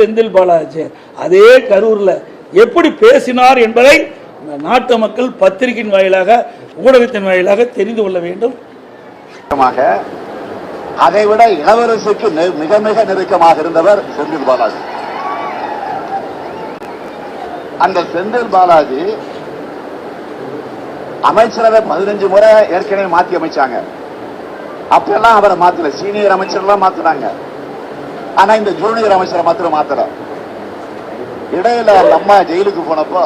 செந்தில் பாலாஜி. அதே கரூர்ல எப்படி பேசினார் என்பதை நாட்டு மக்கள் பத்திரிகையின் வாயிலாக ஊடகத்தின் வாயிலாக தெரிந்து கொள்ள வேண்டும். அதைவிட அதை விட இளவரசுக்கு மிக மிக நெருக்கமாக இருந்தவர் செந்தில் பாலாஜி. அந்த செந்தில் பாலாஜி அமைச்சரவை பதினஞ்சு முறை ஏற்கனவே மாத்தி அமைச்சாங்க. அப்பெல்லாம் அவரை மாத்தல சீனியர் அமைச்சர்லாம் மாத்தினாங்க. ஆனா இந்த ஜூனியர் அமைச்சரை மாத்திரம் மாத்தல. இடையில அந்த அம்மா ஜெயிலுக்கு போனப்போ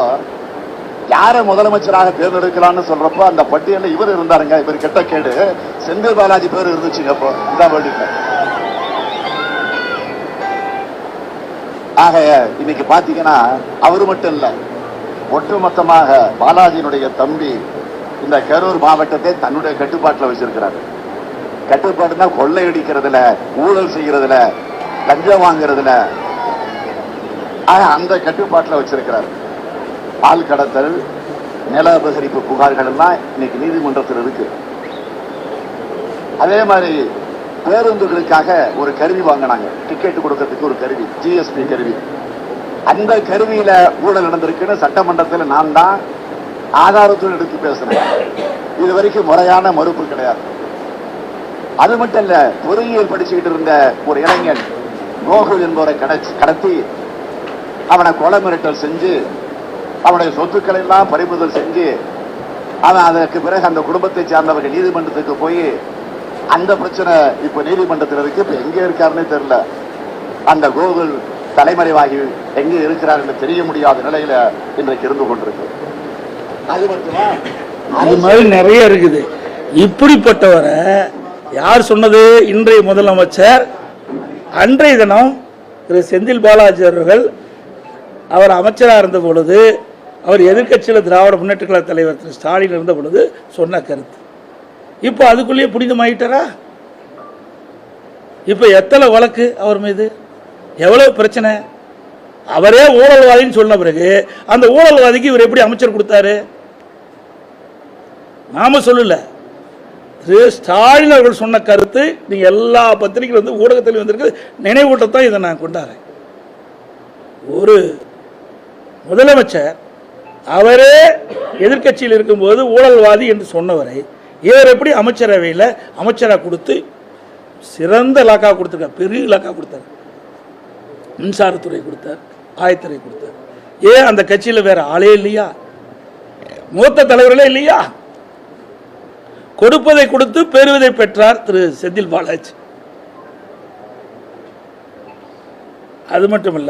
யார முதலமைச்சராக தேர்ந்தெடுக்கலாம்னு சொல்றப்போ அந்த பட்டியல இவர் இருந்தாருங்க இவர் கெட்ட கேடு. செந்தில் பாலாஜி பேர் இருந்துச்சுங்க அப்போ இதான் வேண்டியது ஆக இன்னைக்கு பாத்தீங்கன்னா அவர் மட்டும் இல்ல ஒட்டுமொத்தமாக பாலாஜியினுடைய தம்பி இந்த கரூர் மாவட்டத்தை தன்னுடைய கட்டுப்பாட்டுல வச்சிருக்கிறாரு. கட்டுப்பாடுனா கொள்ளையடிக்கிறதுல ஊழல் செய்யறதுல லஞ்சம் வாங்குறதுல அந்த கட்டுப்பாட்டுல வச்சிருக்கிறார். ஆள் கடத்தல் நில அபகரிப்பு புகார்கள் எல்லாம் இன்னைக்கு நீதிமன்றத்தில் இருக்கு. அதே மாதிரி பேருந்துகளுக்காக ஒரு கருவி வாங்கினாங்க. டிக்கெட் கொடுக்கறதுக்கு ஒரு கருவி ஜிஎஸ்பி கருவி. அந்த கருவியில ஊழல் நடந்திருக்குன்னு சட்டமன்றத்தில் நான் தான் ஆதாரத்துடன் எடுத்து பேசுறேன். இது வரைக்கும் முறையான மறுப்பு கிடையாது. அது மட்டும் இல்ல பொறியியல் படிச்சுக்கிட்டு இருந்த ஒரு இளைஞன் கோகுல் என்பவரை கடத்தி- கடத்தி அவனை கொலை மிரட்டல் செஞ்சு அவனுடைய சொத்துக்களை எல்லாம் பறிமுதல் செஞ்சு அவன் அதற்கு பிறகு அந்த குடும்பத்தை சார்ந்தவர்கள் நீதிமன்றத்துக்கு போய் அந்த பிரச்சனை இப்போ நீதிமன்றத்தில் இருக்கு. இப்போ எங்கே இருக்காருன்னே தெரியல. அந்த கோகுல் தலைமறைவாகி எங்கே இருக்கிறார் என்று தெரிய முடியாத நிலையில இன்றைக்கு இருந்து கொண்டிருக்கு. அது மட்டுமா? அது மாதிரி நிறைய இருக்குது. இப்படிப்பட்டவரை யார் சொன்னது? இன்றைய முதலமைச்சர் அன்றைய தினம் திரு செந்தில் பாலாஜி அவர்கள் அவர் அமைச்சராக இருந்த பொழுது அவர் எதிர்க்கட்சியில் திராவிட முன்னேற்ற கழக தலைவர் திரு ஸ்டாலின் இருந்த பொழுது சொன்ன கருத்து. இப்போ அதுக்குள்ளேயே புனிதமாயிட்டாரா? இப்போ எத்தனை வழக்கு அவர் மீது? எவ்வளோ பிரச்சனை? அவரே ஊழல்வாதின்னு சொன்ன பிறகு அந்த ஊழல்வாதிக்கு இவர் எப்படி அமைச்சர் கொடுத்தாரு? நாம சொல்லலை. திரு ஸ்டாலின் அவர்கள் சொன்ன கருத்து நீங்கள் எல்லா பத்திரிகையில் வந்து ஊடகத்தில் வந்திருக்கு நினைவூட்டத்தான் இதை நான் கொண்டாடுறேன். ஒரு முதலமைச்சர் அவரே எதிர்க்கட்சியில் இருக்கும்போது ஊழல்வாதி என்று சொன்னவரை இவர் எப்படி அமைச்சரவையில் அமைச்சராக கொடுத்து சிறந்த இலாக்கா கொடுத்துருக்கார் பெரிய இலாக்கா கொடுத்தார். மின்சாரத்துறை கொடுத்தார் ஆயத்துறை கொடுத்தார். ஏன் அந்த கட்சியில் வேற ஆளே இல்லையா? மூத்த தலைவர்களே இல்லையா? கொடுப்பதை கொடுத்து பெறுவதை பெற்றார் திரு செந்தில் பாலாஜி. அது மட்டும்